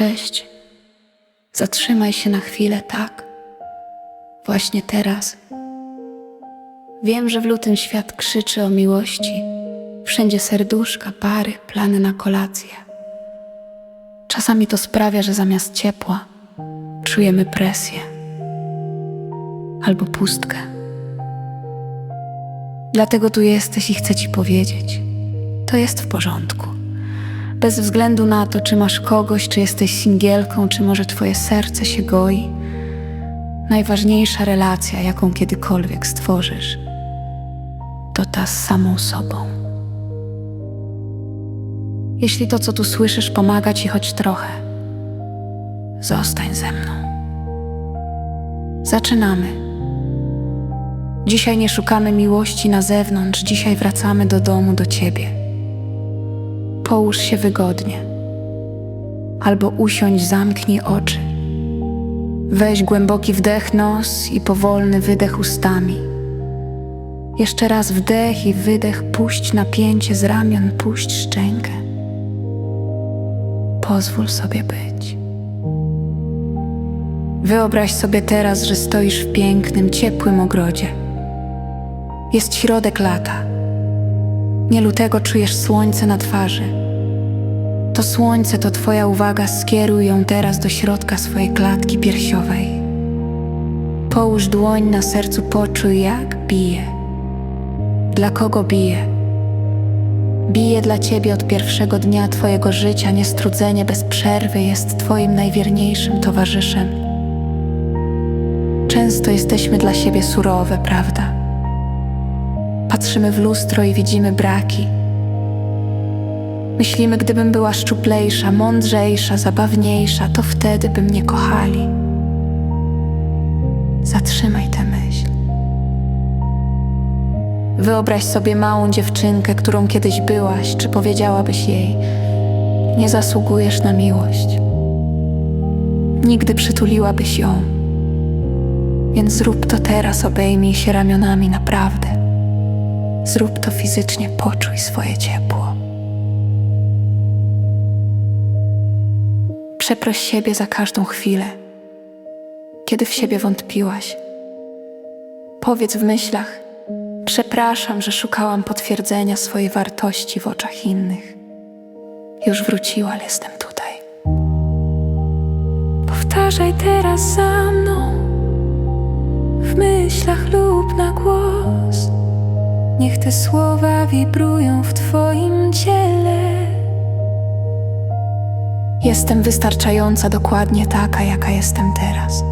Cześć. Zatrzymaj się na chwilę, tak? Właśnie teraz. Wiem, że w lutym świat krzyczy o miłości. Wszędzie serduszka, pary, plany na kolację. Czasami to sprawia, że zamiast ciepła czujemy presję albo pustkę. Dlatego tu jesteś i chcę ci powiedzieć: to jest w porządku. Bez względu na to, czy masz kogoś, czy jesteś singielką, czy może twoje serce się goi. Najważniejsza relacja, jaką kiedykolwiek stworzysz, to ta z samą sobą. Jeśli to, co tu słyszysz, pomaga ci choć trochę, zostań ze mną. Zaczynamy. Dzisiaj nie szukamy miłości na zewnątrz, dzisiaj wracamy do domu, do ciebie. Połóż się wygodnie. Albo usiądź, zamknij oczy. Weź głęboki wdech nos i powolny wydech ustami. Jeszcze raz wdech i wydech, puść napięcie z ramion, puść szczękę. Pozwól sobie być. Wyobraź sobie teraz, że stoisz w pięknym, ciepłym ogrodzie. Jest środek lata. Nie lutego czujesz słońce na twarzy. To słońce to Twoja uwaga, skieruj ją teraz do środka swojej klatki piersiowej. Połóż dłoń na sercu, poczuj jak bije. Dla kogo bije? Bije dla Ciebie od pierwszego dnia Twojego życia, niestrudzenie bez przerwy jest Twoim najwierniejszym towarzyszem. Często jesteśmy dla siebie surowe, prawda? Patrzymy w lustro i widzimy braki. Myślimy, gdybym była szczuplejsza, mądrzejsza, zabawniejsza, to wtedy by mnie kochali. Zatrzymaj tę myśl. Wyobraź sobie małą dziewczynkę, którą kiedyś byłaś, czy powiedziałabyś jej: Nie zasługujesz na miłość. Nigdy przytuliłabyś ją. Więc zrób to teraz, obejmij się ramionami naprawdę. Zrób to fizycznie, poczuj swoje ciepło. Przeproś siebie za każdą chwilę, kiedy w siebie wątpiłaś. Powiedz w myślach: Przepraszam, że szukałam potwierdzenia swojej wartości w oczach innych. Już wróciła, ale jestem tutaj. Powtarzaj teraz za mną, w myślach lub na głos. Niech te słowa wibrują w Twoim ciele. Jestem wystarczająca dokładnie taka, jaka jestem teraz.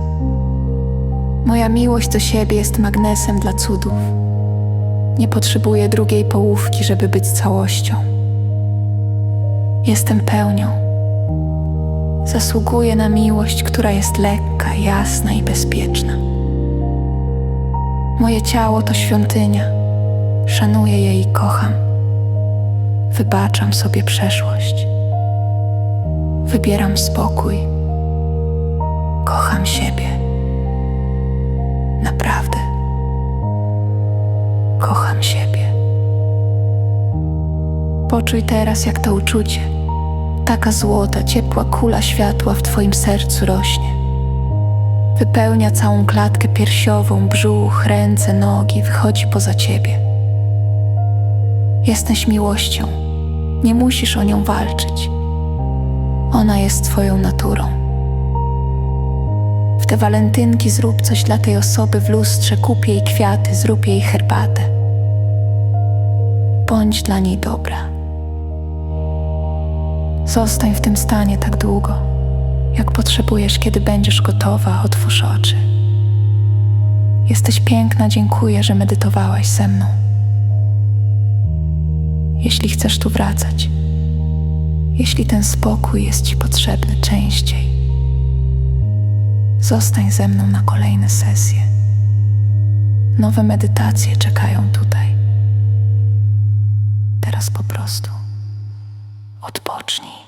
Moja miłość do siebie jest magnesem dla cudów. Nie potrzebuję drugiej połówki, żeby być całością. Jestem pełnią. Zasługuję na miłość, która jest lekka, jasna i bezpieczna. Moje ciało to świątynia. Szanuję je i kocham. Wybaczam sobie przeszłość. Wybieram spokój. Kocham siebie. Naprawdę. Kocham siebie. Poczuj teraz, jak to uczucie, taka złota, ciepła kula światła w Twoim sercu rośnie. Wypełnia całą klatkę piersiową, brzuch, ręce, nogi, wychodzi poza Ciebie. Jesteś miłością. Nie musisz o nią walczyć. Ona jest Twoją naturą. W te walentynki zrób coś dla tej osoby w lustrze, kup jej kwiaty, zrób jej herbatę. Bądź dla niej dobra. Zostań w tym stanie tak długo, jak potrzebujesz, kiedy będziesz gotowa, otwórz oczy. Jesteś piękna, dziękuję, że medytowałaś ze mną. Jeśli chcesz tu wracać, jeśli ten spokój jest Ci potrzebny częściej, zostań ze mną na kolejne sesje. Nowe medytacje czekają tutaj. Teraz po prostu odpocznij.